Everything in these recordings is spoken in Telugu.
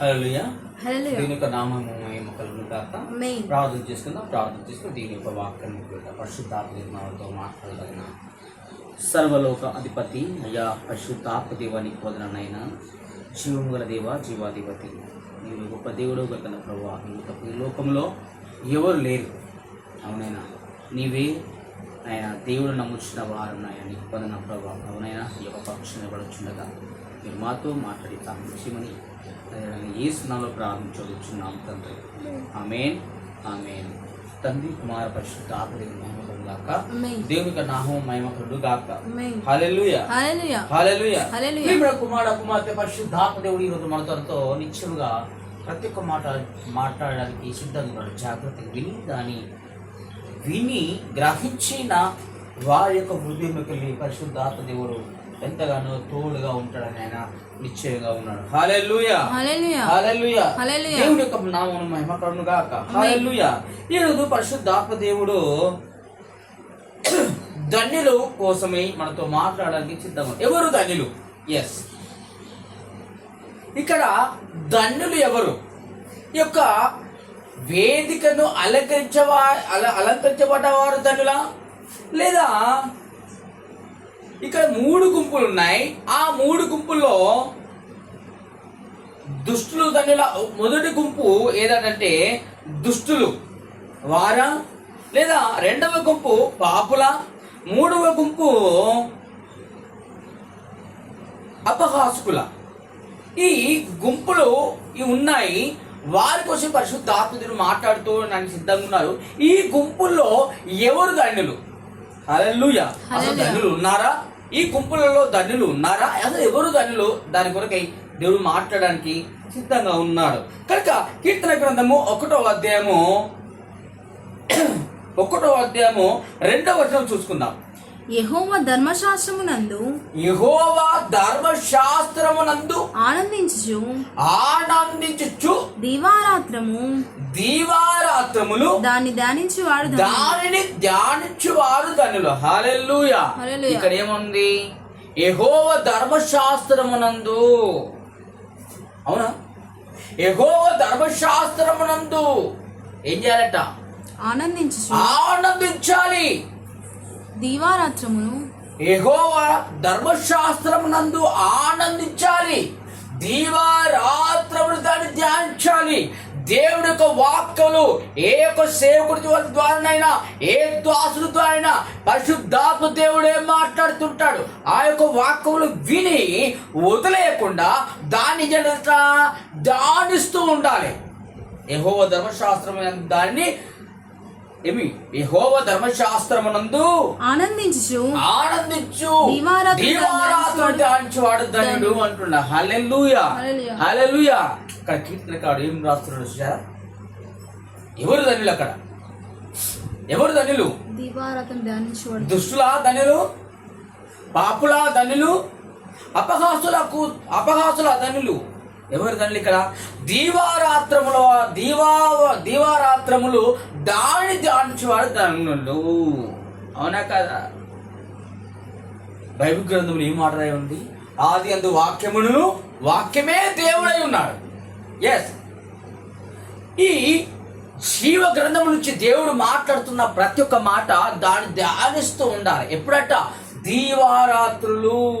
హల్లెలూయా. దీని యొక్క నామము మహిమ కలుగును కాక ప్రార్థన చేసుకుందాం. ప్రార్థన చేసుకుని దీని యొక్క వాక్యాన్ని కూడా పరిశుద్ధాత్మ మనతో మాట్లాడదగిన సర్వలోక అధిపతి అయ్యా పరిశుద్ధాత్మ దేవానికి వదననైనా జీవము గల దేవ జీవాధిపతి. నీవు గొప్ప దేవుడు గత ప్రభావ నీవు తప్ప ఈ లోకంలో ఎవరు లేరు. అవునైనా? నీవే ఆయన దేవుడు నమ్ముచున్న వారు నాయన పొందిన ప్రభావ. అవునైనా? ఈ యొక్క పక్షం నిలబడుచుండగా మీరు మాతో మాట్లాడి తామించమని ఏ స్నాలో ప్రారంభించవచ్చున్నాం తండ్రి. ఆమెన్. ఆమెన్. తండ్రి కుమార పరిశుద్ధ ఆపదేవి మహిమకుడు గాక. ఆమేన్ దేవుని యొక్క నామం మహిమకుడు గాక. ప్రియమైన కుమార కుమార్తె పరిశుద్ధాత్మ దేవుడు ఈరోజు మనతో నిత్యముగా ప్రతి ఒక్క మాట మాట్లాడడానికి సిద్ధంగా జాగ్రత్తగా విని దాని విని గ్రహించిన వారి యొక్క హృదయంలోకి వెళ్ళి పరిశుద్ధాత్మ దేవుడు ఎంతగానో తోడుగా ఉంటాడని ఆయన నిశ్చయంగా ఉన్నాడు. దేవుడి యొక్క నామం మహిమకరును గాక. హల్లెలూయా. ఈరోజు పరిశుద్ధాత్మ దేవుడు ధన్యులు కోసమే మనతో మాట్లాడడానికి సిద్ధంగా ఎవరు ధన్యులు? ఎస్ ఇక్కడ ధన్యులు ఎవరు? ఈ యొక్క వేదికను అలంకరించవా అల అలంకరించబడ్డవారు ధన్యులా? లేదా ఇక్కడ మూడు గుంపులు ఉన్నాయి. ఆ మూడు గుంపుల్లో దుష్టులు ధనుల మొదటి గుంపు ఏదంటే దుష్టులు. వారా? లేదా రెండవ గుంపు పాపుల? మూడవ గుంపు అపహాసుకుల? ఈ గుంపులు ఉన్నాయి. వారి కోసం పరిశుద్ధ ఆత్మదులు మాట్లాడుతూ నన్ను సిద్ధంగా ఉన్నారు. ఈ గుంపుల్లో ఎవరు ధన్యులు? హల్లెలూయా. అసలు. ధన్యులు ఉన్నారా? ఈ గుంపులలో ధన్యులు ఉన్నారా? అసలు ఎవరు ధన్యులు? దాని కొరకై దేవుడు మాట్లాడడానికి సిద్ధంగా ఉన్నాడు కనుక కీర్తన గ్రంథము ఒకటో అధ్యాయము ఒకటో అధ్యాయము రెండో వచనం చూసుకుందాం. యెహోవా ధర్మశాస్త్రమునందు యెహోవా ధర్మశాస్త్రమునందు ఆనందించుచు ఆనందించు దివారాత్రము దీవారాత్రములు దాన్ని ధ్యానించి వాడు దానిని ధ్యానించు వారు ధనులు హల్లెలూయా. ఇక్కడ ఏముంది యెహోవ ధర్మశాస్త్రమునందు. అవునా? యెహోవ ధర్మశాస్త్రమునందు. ఏం చేయాలట? ఆనందించుచు. ఆనందించాలి. దీవారాత్రమును యెహోవ ధర్మశాస్త్రమునందు ఆనందించాలి. దీవారాత్రములు దాన్ని ధ్యానించాలి. దేవుడి యొక్క వాక్యలు ఏ యొక్క సేవకుడి ద్వారానైనా ఏ దాసుడి ద్వారైనా పరిశుద్ధాత్మ దేవుడు ఏం మాట్లాడుతుంటాడు. ఆ యొక్క వాక్కులు విని వదిలేయకుండా దాన్ని జనత ధ్యానిస్తూ ఉండాలి. యెహోవ ధర్మశాస్త్రం దాన్ని ఏమి? యెహోవ ధర్మశాస్త్రమునందు ఆనందించు. దీవారాత్రులు దీవారాత్రులు ధ్యానించేవాడు ధన్యుడు అంటున్నా. హల్లెలూయా. హల్లెలూయా. ఇక్కడ కీర్తనకాడు ఏం రాస్తున్నాడు చూసారా ఎవరు ధన్యులు అక్కడ? ఎవరు ధన్యులు? దీవారాత్రం ధ్యానించేవాడు. దుష్టులా ధన్యులు? పాపులా ధన్యులు? అపహాసులకు అపహాసుల ధనులు ఎవరు తండ్రి ఇక్కడ? దీవారాత్రములో దీవా దీవారాత్రములు దాడి ధ్యానించేవాడు ధనులు. అవునా కదా? బైబిల్ గ్రంథములు ఏం మాట్లాడే ఉంది? ఆది అందు వాక్యమును వాక్యమే దేవుడై ఉన్నాడు. ఎస్ ఈ జీవ గ్రంథం నుంచి దేవుడు మాట్లాడుతున్న ప్రతి ఒక్క మాట దాన్ని ధ్యానిస్తూ ఉండాలి. ఎప్పుడట? దీవారాత్రులు.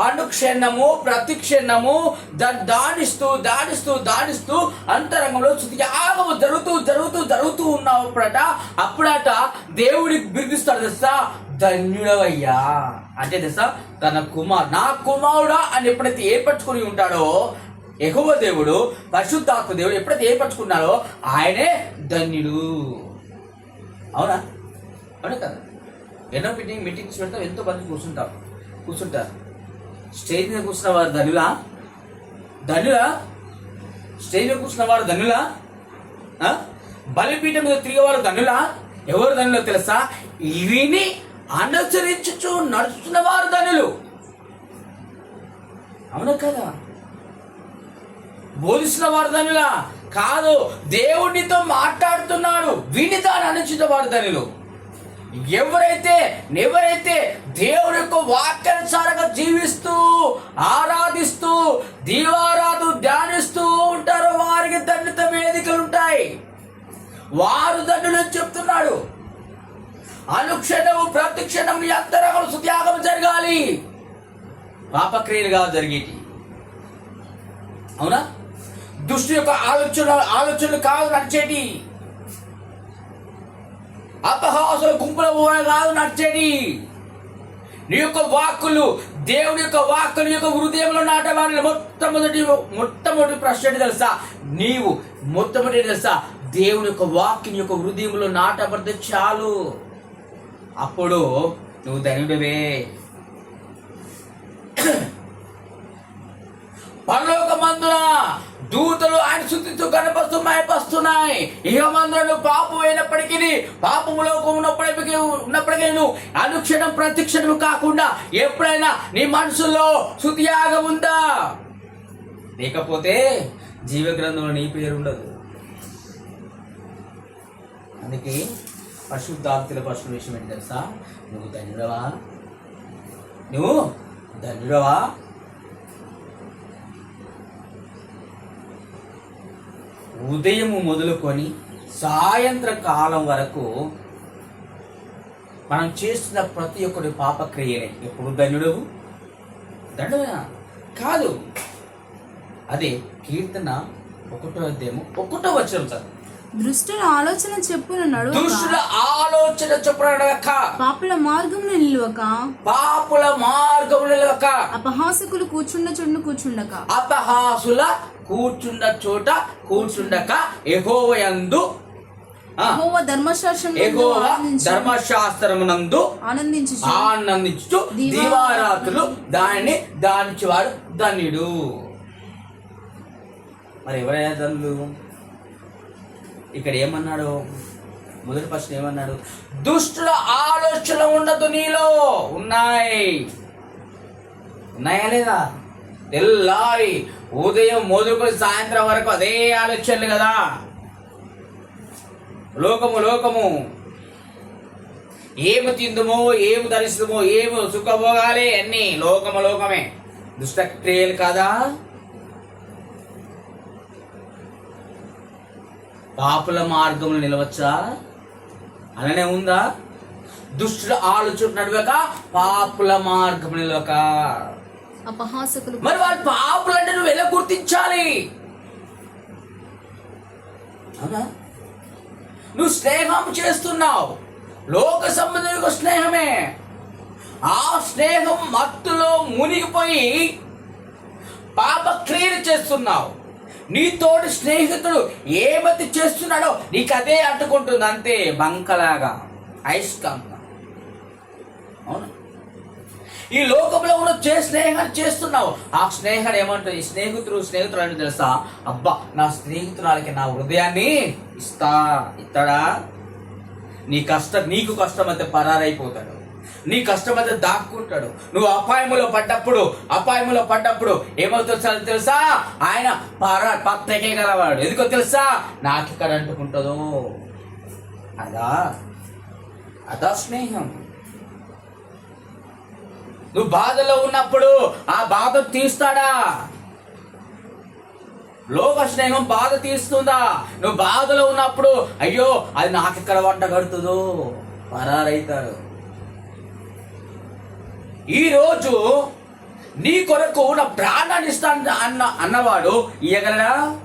అనుక్షణము ప్రతి క్షణము దాన్ని దానిస్తూ దానిస్తూ దానిస్తూ అంతరంగంలో త్యాగము జరుగుతూ జరుగుతూ జరుగుతూ ఉన్నప్పుడట అప్పుడట దేవుడికి బిర్దిస్తాడు తెలుసా? ధన్యుడవయ్యా. అంటే తెలుసా? తన కుమార్ నా కుమారుడా అని ఎప్పుడైతే ఏర్పరచుకుని ఉంటాడో ఎగువ దేవుడు పరిశుద్ధాత్మ దేవుడు ఎప్పుడైతే ఏర్పరచుకున్నాడో ఆయనే ధన్యుడు. అవునా? అవునా కదా? ఎన్నో మీటింగ్ మీటింగ్స్ పెడతాం ఎంతో మంది కూర్చుంటారు కూర్చుంటారు. స్టేజ్ మీద కూర్చున్న వారు ధనులా? ధనులా? స్టేజ్ మీద కూర్చున్న వారు ధనులా? బలిపీఠం మీద తిరిగేవారు ధనులా? ఎవరు ధనులో తెలుసా? ఇవిని అనుసరించుచు నడుచుతున్న వారు ధనులు. అవునా కదా? బోధిస్తున్న వారు ధనులా? కాదు దేవుడితో మాట్లాడుతున్నాడు. విని దాని అనుచిత వారు ధనులు. ఎవరైతే ఎవరైతే దేవుని యొక్క వాక్యానుసారంగా జీవిస్తూ ఆరాధిస్తూ దీవారాధు ధ్యానిస్తూ ఉంటారో వారికి దండిత వేదికలు ఉంటాయి. వారు దండులని చెప్తున్నాడు. అనుక్షణము ప్రతిక్షణం అంతరకం సుత్యాగం జరగాలి. పాపక్రియలుగా జరిగేటి. అవునా? దుష్టి యొక్క ఆలోచన ఆలోచనలు కాదు నడిచేటి. అపహాసుల గుంపుల పోవడం కాదు నీ యొక్క వాక్కులు దేవుని యొక్క వాక్కులు యొక్క హృదయంలో నాటవాడిని మొట్టమొదటి మొట్టమొదటి ప్రశ్న తెలుసా? నీవు మొట్టమొదటి తెలుసా? దేవుని యొక్క వాక్యం యొక్క హృదయంలో నాటబడితే చాలు. అప్పుడు నువ్వు ధనుడివే పరలోకమందున దూతలు ఆయన శుద్ధితో కనపరుస్తూ మాయపరుస్తున్నాయి. ఇహ మందులను పాపం అయినప్పటికీ పాపములో ఉన్నప్పటికీ ఉన్నప్పటికీ నువ్వు అనుక్షణం ప్రతిక్షణం కాకుండా ఎప్పుడైనా నీ మనసులో శుతియాగం ఉందా? లేకపోతే జీవ గ్రంథంలో నీ పేరు ఉండదు. అందుకే పరిశుద్ధాత్తుల పశువుల విషయం ఏంటి తెలుసా? నువ్వు ధన్యుడవా? నువ్వు ధన్యుడవా? ఉదయం మొదలుకొని సాయంత్ర కాలం వరకు మనం చేస్తున్న ప్రతి ఒక్కటి పాపక్రియనే ఎప్పుడు ధన్యుడవు? దండనా కాదు. అదే కీర్తన ఒకటో అధ్యాయము ఒకటో వచ్చిన సార్. దృష్టుల ఆలోచన చెప్పున నడువక. దుష్టుల ఆలోచన చొప్పునడక పాపుల మార్గంలో నిలువక. పాపుల మార్గములక అపహాసకులు కూర్చుండ చుండు కూర్చుండక. అపహాసుల కూర్చుండ చోట కూర్చుండక ఎగోవ ధర్మశాస్త్రమునందు ఆనందించు. ఆనందించు. దీవారాతులు దానిని దానించి వాడు ధన్యుడు. మరి ఎవరైనా ధనులు? ఇక్కడ ఏమన్నాడు? మొదటి ప్రశ్న ఏమన్నాడు? దుష్టుల ఆలోచన ఉండదు నీలో. ఉన్నాయి. ఉన్నాయా లేదా? తెల్లారి ఉదయం మొదలుకొని సాయంత్రం వరకు అదే ఆలోచనలు కదా. లోకము లోకము. ఏమి తిందుమో ఏమి ధరిస్తుమో ఏమి సుఖభోగాలే అన్ని లోకము లోకమే. దుష్టక్రియలు కాదా? పాపుల మార్గంలో నిలవచ్చా? అలానే ఉందా? దుష్టుల ఆలోచన నడవక పాపుల మార్గం నిలవక. అపహాసకులు మరి వారి పాపలు అంటే నువ్వు ఎలా గుర్తించాలి? అవునా? నువ్వు స్నేహం చేస్తున్నావు. లోక సంబంధిక స్నేహమే. ఆ స్నేహం మత్తులో మునిగిపోయి పాప క్రియలు చేస్తున్నావు నీతోటి స్నేహితుడు ఏమతి చేస్తున్నాడో నీకు అదే అంటుకుంటుంది అంతే బంకలాగా ఐస్కాంత్ అవునా ఈ లోకంలో కూడా చే స్నేహాన్ని చేస్తున్నావు. ఆ స్నేహం ఏమంటారు ఈ స్నేహితుడు స్నేహితుడు అని తెలుసా? అబ్బా నా స్నేహితురాలకి నా హృదయాన్ని ఇస్తా ఇస్తాడా? నీ కష్టం నీకు కష్టమైతే పరారైపోతాడు. నీ కష్టమైతే దాక్కుంటాడు. నువ్వు అపాయములో పడ్డప్పుడు అపాయములో పడ్డప్పుడు ఏమవుతుంది తెలుసా? ఆయన పరా పక్కకే గలవాడు. ఎందుకో తెలుసా? నాకు ఇక్కడ అంటుకుంటుందో? అదా అదా స్నేహం. నువ్వు బాధలో ఉన్నప్పుడు ఆ బాధ తీస్తాడా? లోక స్నేహం బాధ తీస్తుందా? నువ్వు బాధలో ఉన్నప్పుడు అయ్యో అది నాకు ఇక్కడ వంట కడుతుందో? పరారైతారు. ఈరోజు నీ కొరకు నా ప్రాణాన్ని ఇస్తాను అన్న అన్నవాడు ఇయ్యగలరా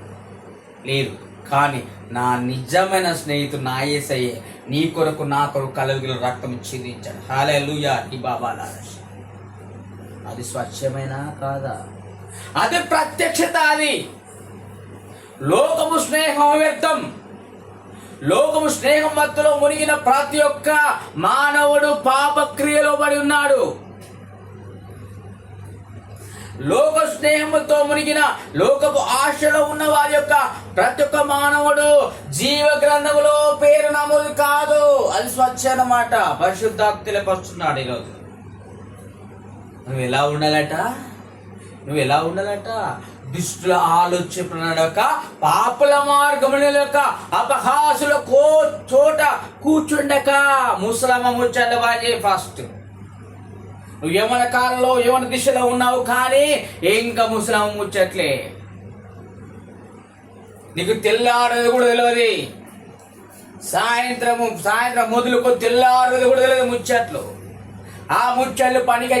లేదు. కానీ నా నిజమైన స్నేహితుడు నా ఏసయ్యే నీ కొరకు నా కొరకు కలుగుల రక్తం చిందించాడు. హాలే లూయా ఈ బాబా లాలష్ అది స్వచ్ఛమైనా కాదా? అది ప్రత్యక్షత అది. లోకము స్నేహం వ్యర్థం. లోకము స్నేహం మత్తులో మునిగిన ప్రతి ఒక్క మానవుడు పాపక్రియలో పడి ఉన్నాడు. లోక స్నేహముతో మునిగిన లోకపు ఆశలో ఉన్న వారి యొక్క ప్రతి ఒక్క మానవుడు జీవ గ్రంథములో పేరు నమోదు కాదు. అది స్వచ్ఛ అన్నమాట. పరిశుద్ధాక్తులకు వస్తున్నాడు ఈరోజు. నువ్వు ఎలా ఉండాలట? నువ్వు ఎలా ఉండాలట? దుష్టుల ఆలోచన నడక పాపుల మార్గములక అపహాసుల కో చోట కూర్చుండక ముసలమ్మ ముచ్చట ఫస్ట్. నువ్వు యమన కాలంలో యమన దిశలో ఉన్నావు కానీ ఇంకా ముసలమ్మ ముచ్చట్లే. నీకు తెల్లారది కూడా తెలియదు సాయంత్రము సాయంత్రం మొదలుకొని తెల్లారది కూడా తెలియదు ముచ్చట్లు. ఆ ముచ్చట్లు పనికి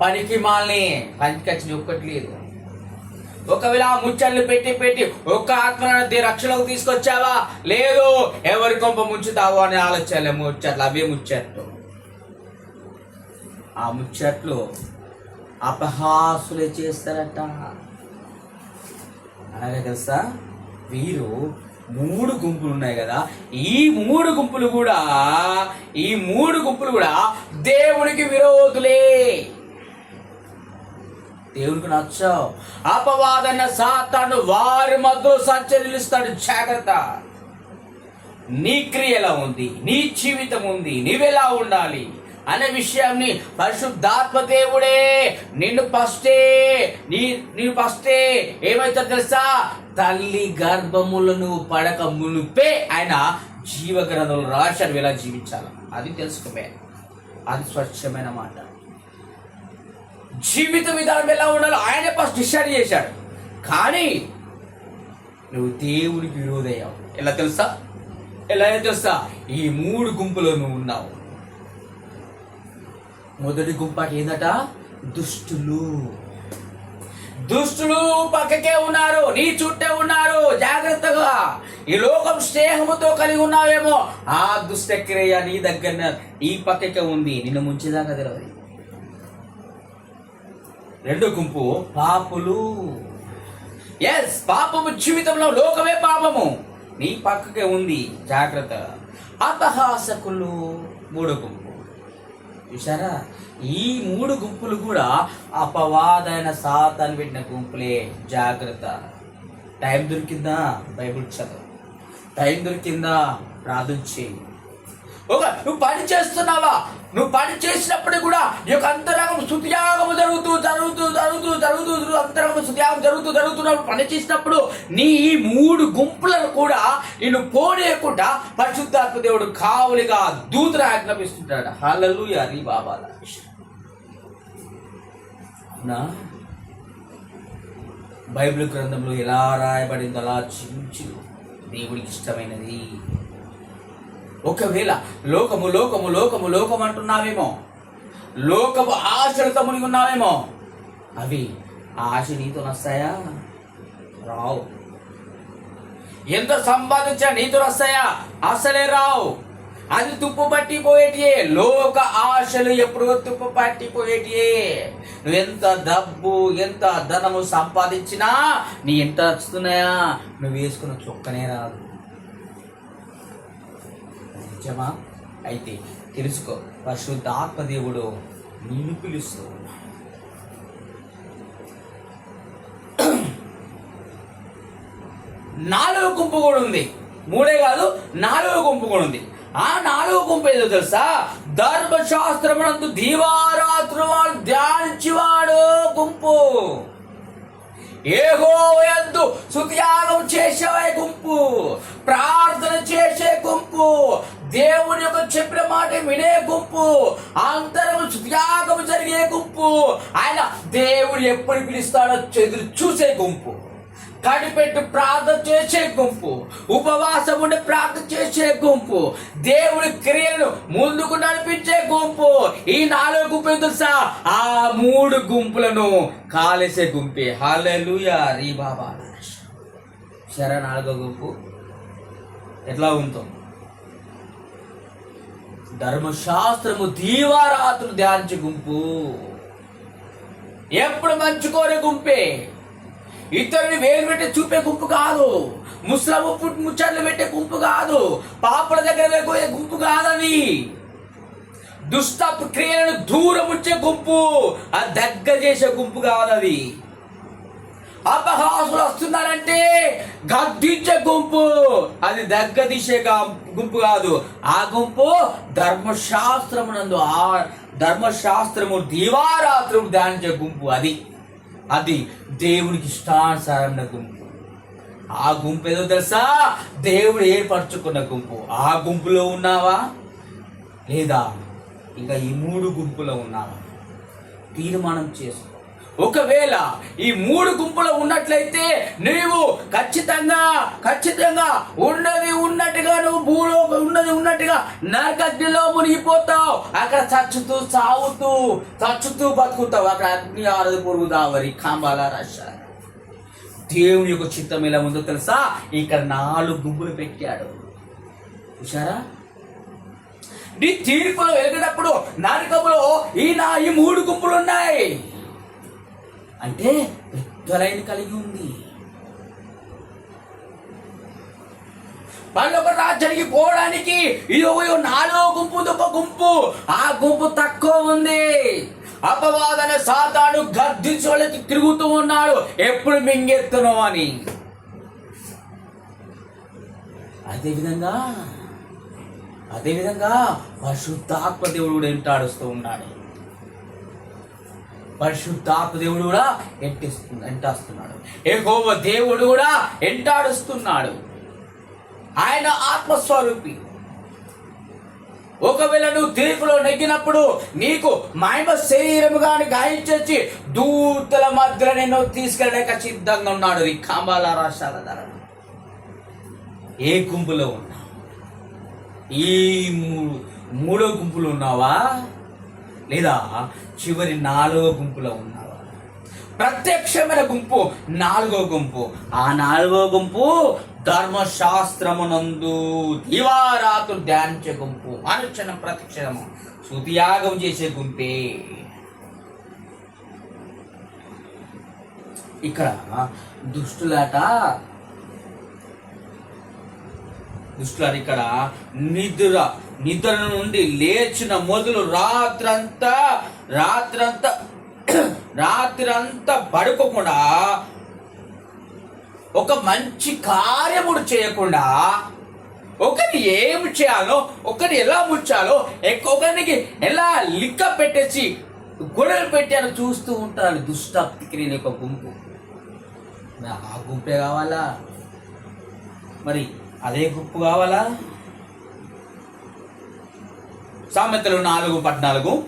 పనికి మాల్ని. పనికి వచ్చిన ఒక్కటి లేదు. ఒకవేళ ఆ ముచ్చట్లు పెట్టి పెట్టి ఒక్క ఆత్మని రక్షణకు తీసుకొచ్చావా? లేదు. ఎవరి కొంప ముంచుతావో అని ఆలోచనలే ముచ్చట్లు అవే ముచ్చట్లు. ఆ ముచ్చట్లు అపహాసులే చేస్తారట. అలాగే తెలుసా? వీరు మూడు గుంపులు ఉన్నాయి కదా. ఈ మూడు గుంపులు కూడా ఈ మూడు గుంపులు కూడా దేవునికి విరోధులే. దేవునికి నచ్చావు. అపవాదన్న సాతాను వారి మధ్యలో సంచరిస్తాడు. జాగ్రత్త. నీ క్రియ ఎలా ఉంది నీ జీవితం ఉంది నీవెలా ఉండాలి? అనే విషయాన్ని పరిశుద్ధాత్మ దేవుడే నిన్ను ఫస్టే నీ నేను ఫస్టే. ఏమైతే తెలుసా? తల్లి గర్భములను పడక మునిపే ఆయన జీవ గ్రంథంలో రాశారు ఎలా జీవించాలి. అది తెలుసుకోమే. అది స్వచ్ఛమైన మాట. జీవిత విధానం ఎలా ఉండాలో ఆయనే ఫస్ట్ డిసైడ్ చేశాడు. కానీ నువ్వు దేవునికి విరోధయ్యావు ఎలా తెలుసా? ఎలా తెలుసా? ఈ మూడు గుంపులో నువ్వు ఉన్నావు. మొదటి గుంపటి ఏందట? దుష్టులు. దుష్టులు పక్కకే ఉన్నారు నీ చుట్టే ఉన్నారు జాగ్రత్తగా. ఈ లోకం స్నేహముతో కలిగి ఉన్నావేమో ఆ దుష్ట క్రియ నీ దగ్గర ఈ పక్కకే ఉంది. నిన్ను ముంచేదాకా తెలియదు రెండో గుంపు పాపులు. ఎస్ పాపము జీవితంలో లోకమే పాపము. నీ పక్కకే ఉంది. జాగ్రత్త. అపహాసకులు. మూడో గుంపు. చూసారా ఈ మూడు గుంపులు కూడా అపవాదైన సాతాన్ని పెట్టిన గుంపులే. జాగ్రత్త. టైం దొరికిందా? బైబుల్ చదువు. టైం దొరికిందా? ప్రార్థన చేయి. ఒక నువ్వు పని చేస్తున్నావా? నువ్వు పని చేసినప్పుడు కూడా ఈ యొక్క అంతరంగం శుతియాగము జరుగుతూ జరుగుతూ జరుగుతూ జరుగుతూ అంతరంగం శుతియాగం జరుగుతూ జరుగుతున్నప్పుడు పని చేసినప్పుడు నీ ఈ మూడు గుంపులను కూడా నేను పోనీయకుండా పరిశుద్ధాత్మ దేవుడు కావులిగా దూతను ఆజ్ఞాపిస్తుంటాడు హలలు అని బాబాల అవునా బైబిల్ గ్రంథంలో ఎలా రాయబడిందో అలా చించు దేవుడికి ఇష్టమైనది. ఒకవేళ లోకము లోకము లోకము లోకము అంటున్నావేమో లోకము ఆశలతో మునిగి ఉన్నావేమో అవి ఆశ నీతో వస్తాయా రావు. ఎంత సంపాదించా నీతో వస్తాయా అసలే రావు. అది తుప్పు పట్టిపోయేటియే. లోక ఆశలు ఎప్పుడు తుప్పు పట్టిపోయేటియే. నువ్వు ఎంత డబ్బు ఎంత ధనము సంపాదించినా నీ ఎంత వస్తున్నాయా నువ్వు వేసుకున్న చొక్కనే రాదు. నిజమా అయితే తెలుసుకో పరిశుద్ధాత్మ దేవుడు నిన్ను పిలుస్తూ నాలుగు గుంపు కూడా ఉంది. మూడే కాదు నాలుగు గుంపు కూడా ఉంది. ఆ నాలుగు గుంపు ఏదో తెలుసా? ధర్మశాస్త్రమునందు దీవారాత్రు వాళ్ళు ధ్యానించివాడు గుంపు. ఏగో సుత్యాగం చేసే గుంపు. ప్రార్థన చేసే గుంపు. దేవుని యొక్క చెప్పిన మాట వినే గుంపు. అంతరం త్యాగము జరిగే గుంపు. ఆయన దేవుడు ఎప్పుడు పిలుస్తాడో చెదురు చూసే గుంపు. కడిపెట్టు ప్రార్థన చేసే గుంపు. ఉపవాసం ఉండి ప్రార్థన చేసే గుంపు. దేవుడి క్రియలను ముందుకు నడిపించే గుంపు. ఈ నాలుగు గుంపు తెలుసా? ఆ మూడు గుంపులను కాలేసే గుంపే. హాలూయా రీ బాబా. సరే నాలుగో గుంపు. ఎట్లా ఉందో? ధర్మశాస్త్రము దీవారాత్రులు ధ్యానించే గుంపు. ఎప్పుడు మంచుకోరే గుంపే? ఇతరుని వేలు పెట్టి చూపే గుంపు కాదు. ముస్లము పుట్టి ముచ్చట్లు పెట్టే గుంపు కాదు. పాపల దగ్గర పోయే గుంపు కాదవి దుష్ట క్రియలను దూరం ఉంచే గుంపు అది దగ్గర చేసే గుంపు కాదది. అపహాసులు వస్తున్నారంటే గద్దించే గుంపు. అది దగ్గర గుంపు కాదు. ఆ గుంపు ధర్మశాస్త్రమునందు ఆ ధర్మశాస్త్రము దీవారాత్రము ధ్యానించే గుంపు అది. అది దేవునికి ఇష్టానుసారమైన గుంపు. ఆ గుంపు ఏదో తెలుసా? దేవుడు ఏర్పరచుకున్న గుంపు. ఆ గుంపులో ఉన్నావా? లేదా? ఇంకా ఈ మూడు గుంపులో ఉన్నావా? తీర్మానం చేసుకో. ఒకవేళ ఈ మూడు గుంపులు ఉన్నట్లయితే నీవు ఖచ్చితంగా ఖచ్చితంగా ఉన్నది ఉన్నట్టుగా నువ్వు భూలో ఉన్నది ఉన్నట్టుగా నరకగ్నిలో మునిగిపోతావు అక్కడ చచ్చుతూ సాగుతూ చచ్చుతూ బతుకుతావు. అక్కడ అగ్ని ఆరదు పొరుగు దావరి కాంబాల రష దేవుని యొక్క చిత్తం ఎలా ఉందో తెలుసా? ఇక్కడ నాలుగు గుంపులు పెట్టాడు. చూసారా నీ తీర్పులో వెలిగినప్పుడు నరకములో ఈ నా ఈ మూడు గుంపులు ఉన్నాయి. అంటే పెద్దలైన కలిగి ఉంది. పల్లొక రాజ్యానికి పోవడానికి ఇది నాలుగో గుంపు ఇది గుంపు. ఆ గుంపు తక్కువ ఉంది. అపవాదన సాతాను గర్దించి తిరుగుతూ ఉన్నాడు. ఎప్పుడు మింగెత్తును అని. అదేవిధంగా అదేవిధంగా పరిశుద్ధాత్మ దేవుడు కూడా ఎంటాడుస్తూ ఉన్నాడు. పరిశుద్ధాత్మ దేవుడు కూడా ఎంటిస్తు ఎంటాస్తున్నాడు ఏకోవ దేవుడు కూడా ఎంటాడుస్తున్నాడు. ఆయన ఆత్మస్వరూపి. ఒకవేళ నువ్వు తీర్పులో నెగ్గినప్పుడు నీకు మహిమ శరీరము గాని గాయించొచ్చి దూతల మధ్య నేను తీసుకెళ్ళక సిద్ధంగా ఉన్నాడు ఈ కాంబాల రాష్ట్రాల ధర ఏ గుంపులో ఉన్నావు ఈ మూ- మూడో గుంపులు ఉన్నావా? లేదా చివరి నాలుగో గుంపులో ఉన్నావా? ప్రత్యక్షమైన గుంపు నాలుగో గుంపు. ఆ నాలుగో గుంపు ధర్మశాస్త్రమునందు దివారాతులు ధ్యానించే గుంపు అనుక్షణం ప్రతిక్షణము. శృతియాగం చేసే గుంపే. ఇక్కడ దుష్టులాట దుష్టులాట ఇక్కడ నిద్ర. నిద్ర నుండి లేచిన మొదలు రాత్రంతా రాత్రంతా రాత్రంతా పడుకోకుండా ఒక మంచి కార్యముడు చేయకుండా ఒకరిని ఏం చేయాలో ఒకరిని ఎలా ముచ్చాలో ఒకరికి ఎలా లిక్క పెట్టేసి గొడవలు పెట్టాను చూస్తూ ఉంటారు దుష్టాప్తికి నేను ఒక గుంపు. ఆ గుంపే కావాలా? మరి అదే గుంపు కావాలా? సామెతలు నాలుగు పద్నాలుగు.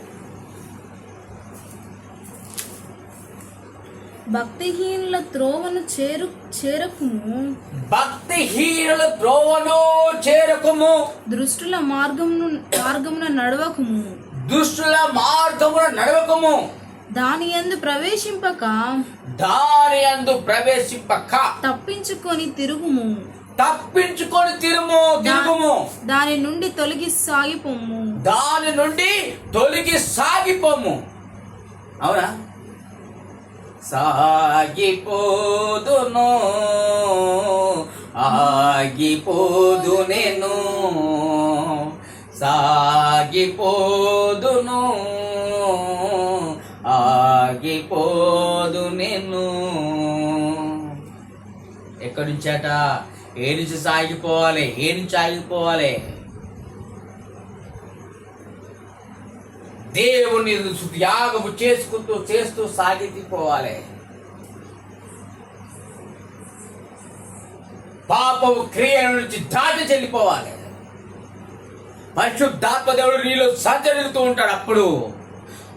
భక్తిహీనుల త్రోవను చేరు చేరకుము. భక్తిహీనుల ద్రోవను చేరకము. దృష్టుల మార్గమును మార్గమున నడవకుము. దుష్టుల మార్గమున నడవకము. దాని యందు ప్రవేశింపక. దాని అందు ప్రవేశింపక. తప్పించుకొని తిరుగుము. తప్పించుకొని తిరుము తిరుగుము. దాని నుండి తొలగి సాగిపోము. దాని నుండి తొలగి సాగిపోము. అవునా? సాగిపోదును ఆగిపోదు నేను. సాగిపోదును ఆగిపోదు నేను. ఎక్కడి నుంచట ఏ నుంచి సాగిపోవాలి? ఏ నుంచి ఆగిపోవాలి? దేవుని త్యాగము చేసుకుంటూ చేస్తూ సాగిపోవాలి. పాపము క్రియ నుంచి దాటి చెల్లిపోవాలి పరిశుద్ధాత్మ దేవుడు నీలో సంచరిస్తూ ఉంటాడు అప్పుడు.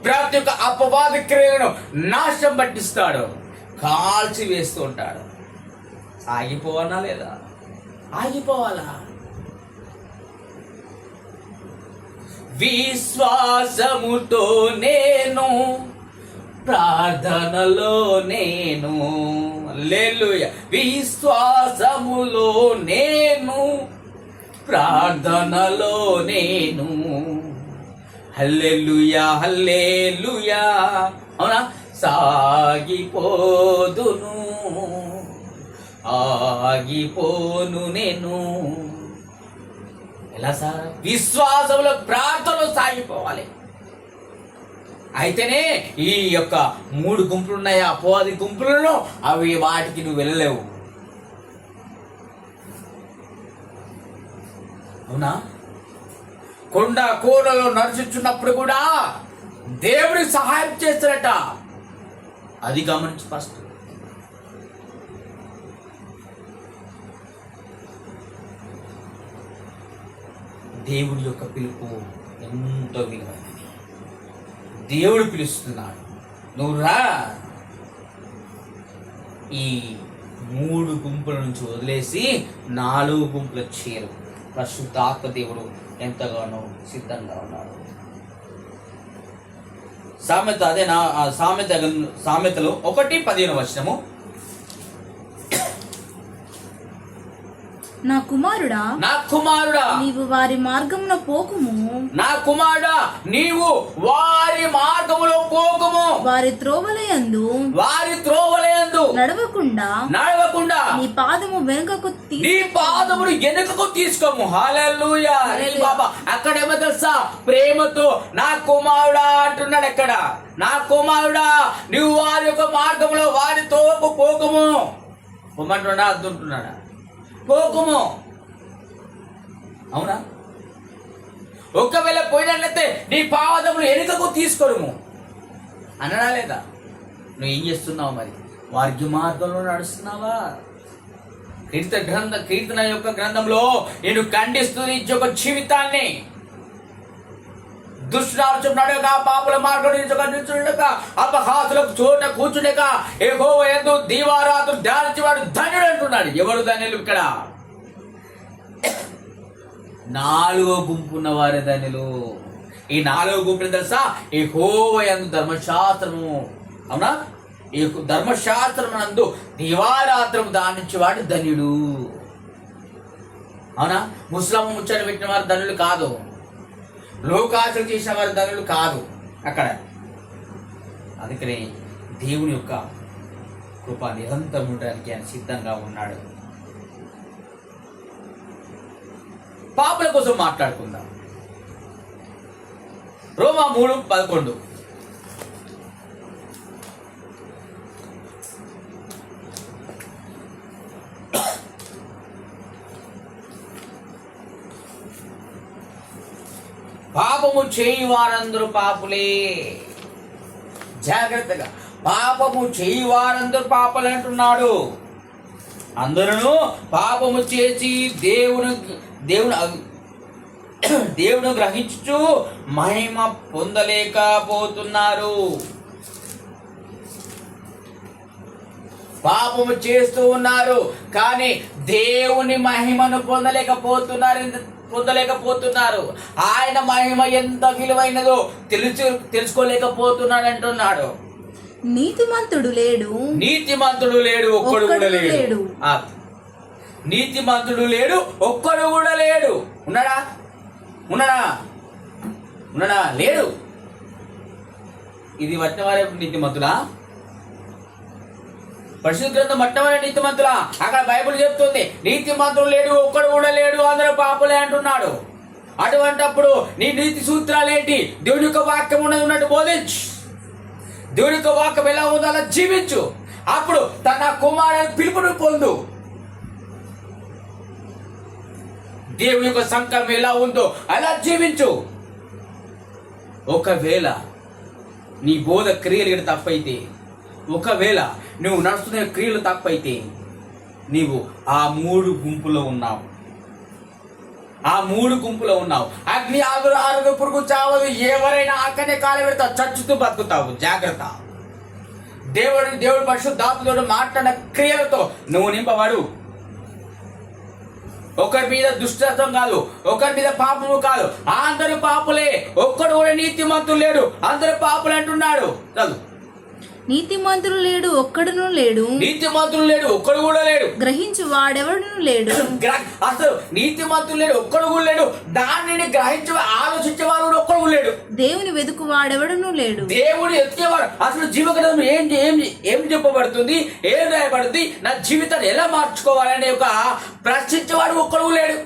ప్రతి ఒక్క అపవాద క్రియలను నాశనం పట్టిస్తాడు. కాల్చి వేస్తూ ఉంటాడు. సాగిపోవనా లేదా? ఆగిపోవాలా? విశ్వాసముతో నేను ప్రార్థనలో నేను. లేలుయ విశ్వాసములో నేను ప్రార్థనలో నేను. Hallelujah hallelujah. అవునా? సాగిపోదును. ఆగిపోను నేను. ఎలా సార్? విశ్వాసంలో ప్రార్థనలో సాగిపోవాలి. అయితేనే ఈ యొక్క మూడు గుంపులు ఉన్నాయి అపోది గుంపులను అవి వాటికి నువ్వు వెళ్ళలేవు. అవునా? కొండ కూరలో నడుచుచున్నప్పుడు కూడా దేవుడికి సహాయం చేస్తాడట అది గమనించి ఫస్ట్. దేవుడి యొక్క పిలుపు ఎంతో విలువైనది దేవుడు పిలుస్తున్నాడు. నువ్వు రా. ఈ మూడు గుంపుల నుంచి వదిలేసి నాలుగు గుంపుల చేరు. పరిశుద్ధాత్మ దేవుడు ఎంతగానో సిద్ధంగా ఉన్నాడు. సామెత అదే నా సామెత సామెతలు సామెతలో ఒకటి పదిహేను వచ్చినము నా కుమారుడా నా కుమారుడా నీవు వారి మార్గమున పోకుము. నా కుమారుడా నీవు వారి మార్గములో పోకుము. వారి త్రోవలయందు వారి త్రోవలేందు నడవకుండా నడవకుండా నీ పాదము వెనుకకు నీ పాదమును వెనుకకు తీసుకోము. హల్లెలూయా. బాబా అక్కడేమో తెలుసా? ప్రేమతో నా కుమారుడా అంటున్నాడు అక్కడ. నా కుమారుడా నువ్వు వారి యొక్క మార్గంలో వారి తోపు పోకము. పొమ్మంటున్నా అద్దుంటున్నాడా? పోకుము. అవునా? ఒకవేళ పోయినట్లయితే నీ పావదములు ఎనుకకు తీసుకోరుము అనడా లేదా? నువ్వు ఏం చేస్తున్నావు మరి? వార్గ్య మార్గంలో నడుస్తున్నావా? కీర్త గ్రంథ కీర్తన యొక్క గ్రంథంలో నేను ఖండిస్తూ ఈ యొక్క జీవితాన్ని దుష్టాలోచన నడక పాపుల మార్గం నిలుచుక అపహాసులకు చోట కూర్చుండక ఏగో ఎందు దీవారాత్రులు ధ్యానించేవాడు ధన్యుడు అంటున్నాడు. ఎవరు ధన్యులు ఇక్కడ? నాలుగో గుంపు ఉన్న వారే ధన్యులు. ఈ నాలుగో గుంపులు తెలుసా? ఈ ఎందు ధర్మశాస్త్రము. అవునా? ఈ ధర్మశాస్త్రం నందు దివారాత్రం దానించేవాడు ధన్యుడు. అవునా? ముస్లాం ముచ్చట పెట్టిన వారు ధనులు కాదు. లోకాచరణ చేసిన వారు ధనులు కాదు అక్కడ. అందుకనే దేవుని యొక్క కృప నిరంతరం ఉండడానికి ఆయన సిద్ధంగా ఉన్నాడు. పాపల కోసం మాట్లాడుకుందాం. రోమా మూడు పదకొండు. పాపము చేయి వారందరూ పాపులే. జాగ్రత్తగా. పాపము చేయి వారందరూ పాపలే అంటున్నాడు. అందరూ పాపము చేసి దేవుని దేవుని దేవుడు దేవుని గ్రహించుచు మహిమ పొందలేకపోతున్నారు. పాపము చేస్తూ ఉన్నారు కానీ దేవుని మహిమను పొందలేకపోతున్నారు. పొందలేకపోతున్నారు. ఆయన మహిమ ఎంత విలువైనదో తెలుసు తెలుసుకోలేకపోతున్నాడు అంటున్నాడు. నీతిమంతుడు లేడు. నీతిమంతుడు లేడు ఒక్కడు కూడా లేడు. నీతిమంతుడు లేడు ఒక్కడు కూడా లేడు. ఉన్నాడా? ఉన్నాడా? ఉన్నాడా? లేడు. ఇది వట్టినవారే నీతిమంతుడా? పరిశుద్ధ గ్రంథం నీతి నీతిమంతులా అక్కడ బైబిల్ చెప్తుంది నీతిమంతుడు లేడు ఒక్కడు కూడా లేడు అందరూ పాపలే అంటున్నాడు. అటువంటప్పుడు నీ నీతి సూత్రాలు ఏంటి? దేవుని యొక్క వాక్యం ఉన్నది ఉన్నట్టు బోధించు. దేవుని యొక్క వాక్యం ఎలా ఉందో అలా జీవించు. అప్పుడు తన కుమారుని పిలుపును పొందు. దేవుని యొక్క సంకల్పం ఎలా ఉందో అలా జీవించు. ఒకవేళ నీ బోధ క్రియలు తప్పైతే ఒకవేళ నువ్వు నడుస్తున్న క్రియలు తప్పైతే నీవు ఆ మూడు గుంపులో ఉన్నావు. ఆ మూడు గుంపులో ఉన్నావు. అగ్ని ఆగులు ఆరుగు పురుగు చావదు ఎవరైనా అక్కడే కాలు పెడతా చచ్చుతూ బతుకుతావు. జాగ్రత్త. దేవుడు దేవుడు పరిశుద్ధాత్మతో మాట్లాడిన క్రియలతో నువ్వు నింపబడు. ఒకరి మీద దుష్టత్వం కాదు ఒకరి మీద పాపము కాదు. అందరు పాపులే. ఒక్కడు కూడా నీతిమంతులు లేడు. అందరూ పాపులు అంటున్నాడు. చదువు. నీతిమంతుడు లేడు ఒక్కడును లేడు. నీతిమంతులు లేడు ఒక్కడు కూడా లేడు. గ్రహించు వాడెవడును లేడు. అసలు నీతిమంతులు లేడు ఒక్కడు కూడా లేడు. దానిని గ్రహించే ఆలోచించేవాడు కూడా ఒక్కడు కూడా లేడు. దేవుని వెతుకు వాడెవడును లేడు. దేవుడు ఎత్తుకేవాడు అసలు జీవగ్రంథం ఏం ఏం ఏం చెప్పబడుతుంది ఏం రాయబడుతుంది నా జీవితాన్ని ఎలా మార్చుకోవాలనే ఒక ప్రశ్నించేవాడు ఒక్కడు లేడు.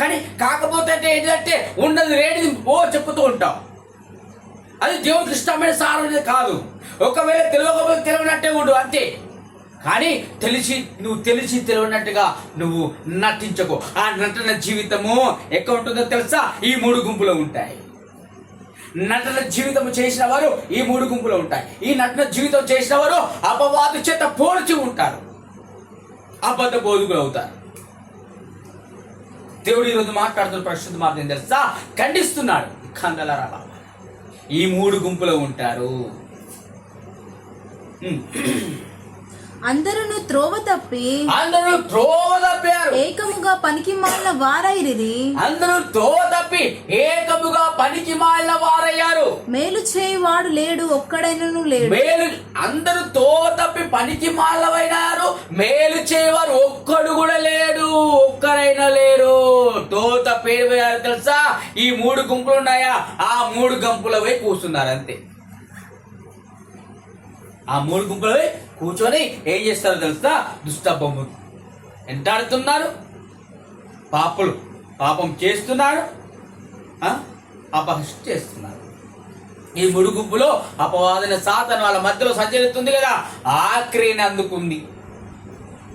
కానీ కాకపోతే అంటే ఏంటంటే ఉన్నది రేడిది ఓ చెప్పుతూ ఉంటాం. అది దేవునికి ఇష్టమైన సారం కాదు. ఒకవేళ తెలియకపోతే తెలియనట్టే ఉండు అంతే. కానీ తెలిసి నువ్వు తెలిసి తెలియనట్టుగా నువ్వు నటించకు. ఆ నటన జీవితము ఎక్కడ ఉంటుందో తెలుసా? ఈ మూడు గుంపులో ఉంటాయి. నటన జీవితం చేసిన వారు ఈ మూడు గుంపులో ఉంటాయి. ఈ నటన జీవితం చేసిన వారు అపవాదు చేత పోల్చి ఉంటారు. అబద్ధ బోధకులు అవుతారు. దేవుడు ఈరోజు మాట్లాడుతున్న పరిశుద్ధ మార్గం తెలుసా? ఖండిస్తున్నాడు. కందల బాబా ఈ మూడు గుంపులో ఉంటారు. అందరూ త్రోవ తప్పి. అందరూ త్రోవ తప్పారు ఏకముగా పనికి మాలిన వారైరిరి అందరూ త్రోవ తప్పి ఏకముగా పనికి మాలిన వారయ్యారు. మేలు చేయువాడు లేడు ఒక్కడైనను లేడు. మేలు అందరూ తో తప్పి పనికి మాలవైనారు మేలు చేయవారు ఒక్కడు కూడా లేడు ఒక్కరైనా లేరు. తో తప్పేరు తెలుసా? ఈ మూడు గుంపులు ఉన్నాయా? ఆ మూడు గుంపుల పోయి కూర్చున్నారు అంతే. ఆ మూడు గుంపుల పోయి కూర్చొని ఏం చేస్తారో తెలుసా? దుష్ట ఎంత ఎంటాడుతున్నారు పాపులు. పాపం చేస్తున్నారు. అపహృష్టి చేస్తున్నారు. ఈ మూడు గుంపులో అపవాదన సాతన వాళ్ళ మధ్యలో సంచరిస్తుంది కదా. ఆక్రియని అందుకుంది.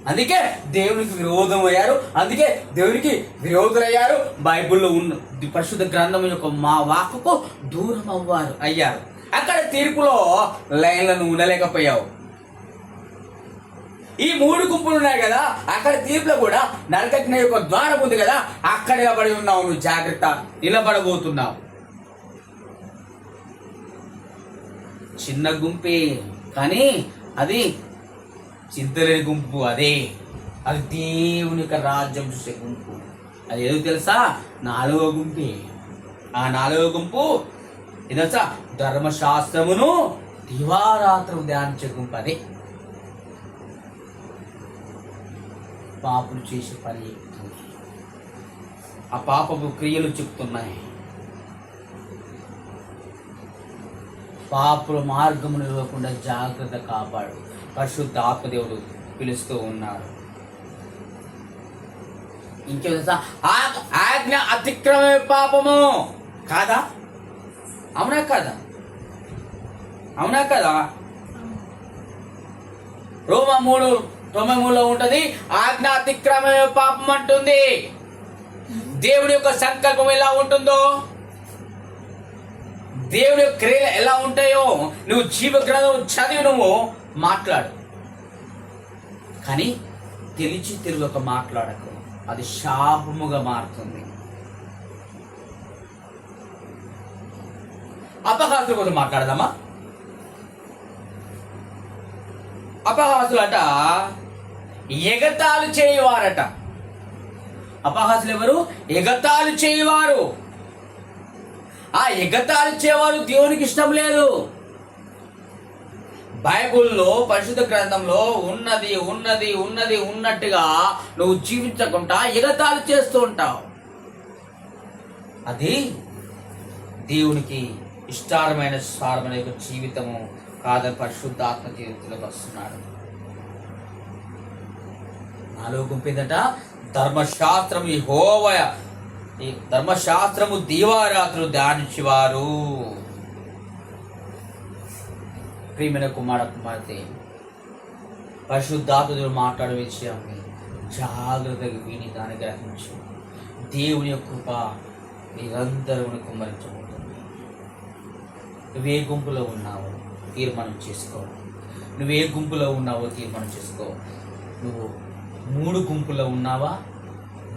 అందుకే దేవునికి విరోధం అయ్యారు అందుకే దేవునికి విరోధులయ్యారు. బైబిల్లో ఉన్న పరిశుద్ధ గ్రంథం యొక్క మా వాకుకు దూరం అవ్వారు అయ్యారు. అక్కడ తీర్పులో లైన్లను ఉండలేకపోయావు. ఈ మూడు గుంపులు ఉన్నాయి కదా అక్కడ తీర్పులో కూడా నరకజ్ఞ యొక్క ద్వారం ఉంది కదా అక్కడ నిలబడి ఉన్నావు నువ్వు జాగ్రత్త నిలబడబోతున్నావు. చిన్న గుంపే కానీ అది చింతలేని గుంపు అదే. అది దేవుని యొక్క రాజ్యం చూసే గుంపు. అది ఏదో తెలుసా? నాలుగో గుంపే. ఆ నాలుగో గుంపు ఇది తెలుసా? ధర్మశాస్త్రమును దివారాత్రం ధ్యానించే గుంపు అదే. పాపులు చేసే పని చెప్తుంది ఆ పాపపు క్రియలు చెప్తున్నాయి. పాపుల మార్గమును ఇవ్వకుండా జాగ్రత్త కాపాడు. పరిశుద్ధ ఆత్మదేవుడు పిలుస్తూ ఉన్నాడు ఇంకేం ఆజ్ఞ అతిక్రమే పాపము. కాదా? అవునా కాదా? అవునా కదా? రోమ మూడు తొంభై మూడులో ఉంటది. ఆజ్ఞ అతిక్రమమే పాపం అంటుంది. దేవుడి యొక్క సంకల్పం ఎలా ఉంటుందో? దేవుడి యొక్క క్రియలు ఎలా ఉంటాయో? నువ్వు జీవ గ్రంథం చదివి నువ్వు మాట్లాడు. కానీ తెలిసి తిరుగక మాట్లాడకు. అది శాపముగా మారుతుంది. అపహాసుల కోసం మాట్లాడదామా? అపహాసులట ఎగతాలు చేయవారట. అపహాసులు ఎవరు ఎగతాలు చేయవారు. ఆ ఎగతాలు చేయవారు దేవునికి ఇష్టం లేదు. బైబుల్లో పరిశుద్ధ గ్రంథంలో ఉన్నది ఉన్నది ఉన్నది ఉన్నట్టుగా నువ్వు జీవించకుండా ఎగతాలు చేస్తూ ఉంటావు. అది దేవునికి ఇష్టారమైన సారమైన యొక్క జీవితము కాదని పరిశుద్ధాత్మ జీవితంలోకి వస్తున్నాడు నాలో గుంపిందట? ధర్మశాస్త్రం ఈ హోవయ ఈ ధర్మశాస్త్రము దీవారాత్రులు ధ్యానించేవారు. ప్రియమైన కుమార కుమార్తె పరిశుద్ధాత్మడు మాట్లాడే విషయాన్ని జాగ్రత్తగా విని దాన్ని గ్రహించు. దేవుని యొక్క కృప నిరంతరం కుమ్మరించబోతుంది నువ్వే గుంపులో ఉన్నావో తీర్మానం చేసుకో. నువ్వే గుంపులో ఉన్నావో తీర్మానం చేసుకో. నువ్వు మూడు గుంపులో ఉన్నావా?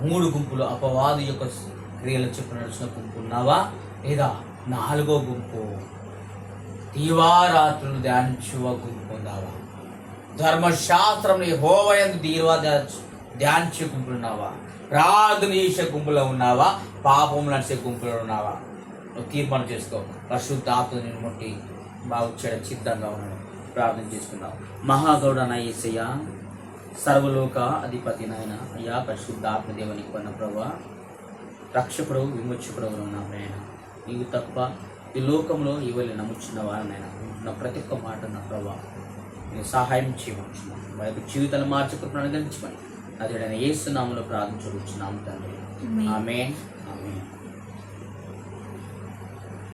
మూడు గుంపులు అపవాదు యొక్క క్రియలు చెప్పిన నడిచిన గుంపు ఉన్నావా? లేదా నాలుగో గుంపు? దీవారాత్రులు ధ్యానించువ గుంపు ఉన్నావా? ధర్మశాస్త్రం హోవయందు దీవా ధ్యానించే గుంపులు ఉన్నావా? ప్రార్థన చేసే గుంపులో ఉన్నావా? పాపం నడిచే గుంపులో ఉన్నావా? నువ్వు తీర్మానం చేసుకో. పరిశుద్ధ ఆత్మ నేను ముట్టి బాగు చిత్తంగా సిద్ధంగా ప్రార్థన చేసుకున్నావు మహాగౌడ నా ఏసయ్య సర్వలోక అధిపతి నాయన అయ్యా పరిశుద్ధ ఆత్మదేవునికి కొన్న ప్రభా రక్షకుడు విమోచకుడు ఉన్నా నాయన నీవు తప్ప ఈ లోకంలో ఇవల్ని నమ్ముచున్న వారినైనా నా ప్రతి ఒక్క మాట నా ప్రభా నేను సహాయం చేయవచ్చున్నాను వారి యొక్క జీవితాలు మార్చుకుంటున్నాను అనుగ్రహించమని అదే ఏసునామంలో ప్రార్థించవచ్చున్నాము తండ్రి. ఆమె ఆమె